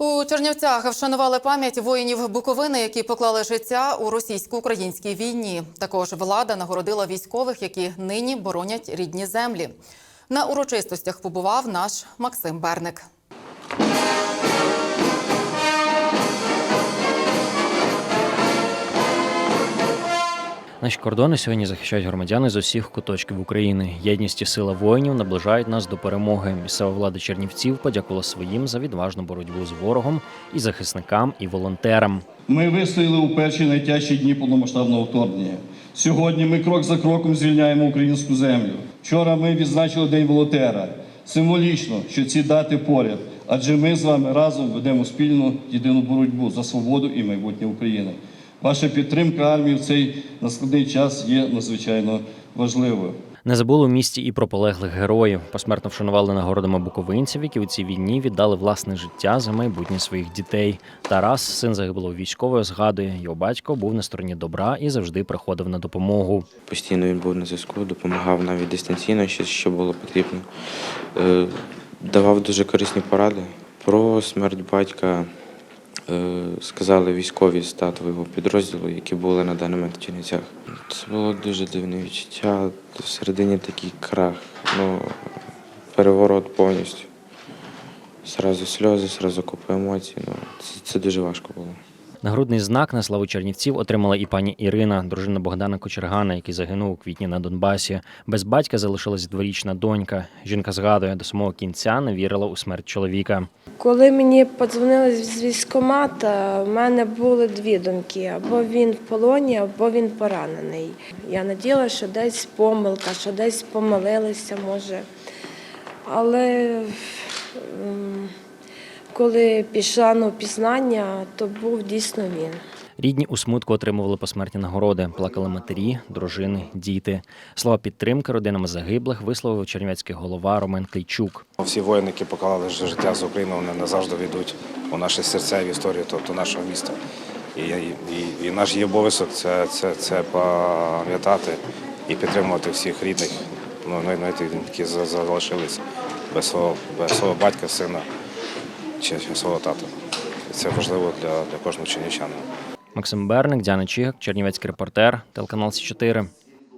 У Чернівцях вшанували пам'ять воїнів Буковини, які поклали життя у російсько-українській війні. Також влада нагородила військових, які нині боронять рідні землі. На урочистостях побував наш Максим Берник. Наші кордони сьогодні захищають громадяни з усіх куточків України. Єдність і сила воїнів наближають нас до перемоги. Місцева влада Чернівців подякувала своїм за відважну боротьбу з ворогом і захисникам, і волонтерам. Ми вистояли у перші найтяжчі дні повномасштабного вторгнення. Сьогодні ми крок за кроком звільняємо українську землю. Вчора ми відзначили День волонтера. Символічно, що ці дати поряд, адже ми з вами разом ведемо спільну єдину боротьбу за свободу і майбутнє України. Ваша підтримка армії в цей наскладний час є надзвичайно важливою. Не забули у місті і про полеглих героїв. Посмертно вшанували нагородами буковинців, які у цій війні віддали власне життя за майбутнє своїх дітей. Тарас, син загиблого військового, згадує, його батько був на стороні добра і завжди приходив на допомогу. Постійно він був на зв'язку, допомагав навіть дистанційно, що, що було потрібно. Е, Давав дуже корисні поради. Про смерть батька сказали військові з татового підрозділу, які були на даний момент в Чернівцях. Це було дуже дивне відчуття. Всередині такий крах, ну, переворот повністю. Сразу сльози, сразу купа емоцій. Ну, це, це дуже важко було. Нагрудний знак на славу чернівців отримала і пані Ірина, дружина Богдана Кочергана, який загинув у квітні на Донбасі. Без батька залишилась дворічна донька. Жінка згадує, до самого кінця не вірила у смерть чоловіка. Коли мені подзвонили з військкомата, в мене були дві думки: або він в полоні, або він поранений. Я наділа, що десь помилка, що десь помилилися, може. Але коли пішла на пізнання, то був дійсно він. Рідні у смутку отримували посмертні нагороди, плакали матері, дружини, діти. Слова підтримки родинами загиблих висловив чернівецький голова Ромен Клейчук. Всі воїни, які поклали життя за Україну, вони назавжди війдуть у наші серця в історію тобто нашого міста. І, і, і, наш є обов'язок це, це, це пам'ятати і підтримувати всіх рідних, ну, ну, ну, які залишились без свого, без свого батька, сина чи свого тата. Це важливо для, для кожного чернівчанина. Максим Берник, Діана Чігак, Чернівецький репортер, телеканал Сі 4